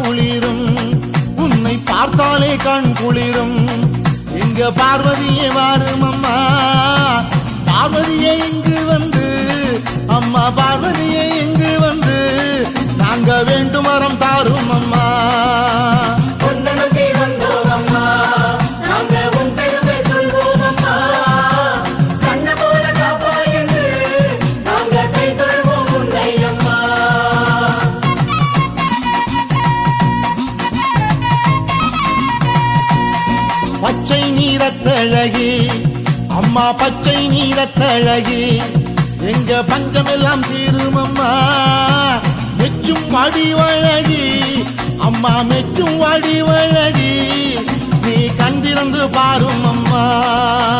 குளிரும். உன்னை பார்த்தாலே கண் குளிரும். எங்க பார்வதியே வாரும் அம்மா. பார்வதியே இங்கு வந்து. அம்மா பார்வதியே இங்கு வந்து. நாங்க வேண்டும் வரம் தாரும் அம்மா. பச்சை நீரத்தழகி. அம்மா பச்சை நீரத்தழகி. எங்க பஞ்சமெல்லாம் தீரும் அம்மா. மெச்சும் வடிவழகி அம்மா மெச்சும் வடிவழகி நீ கண் பாரும் அம்மா.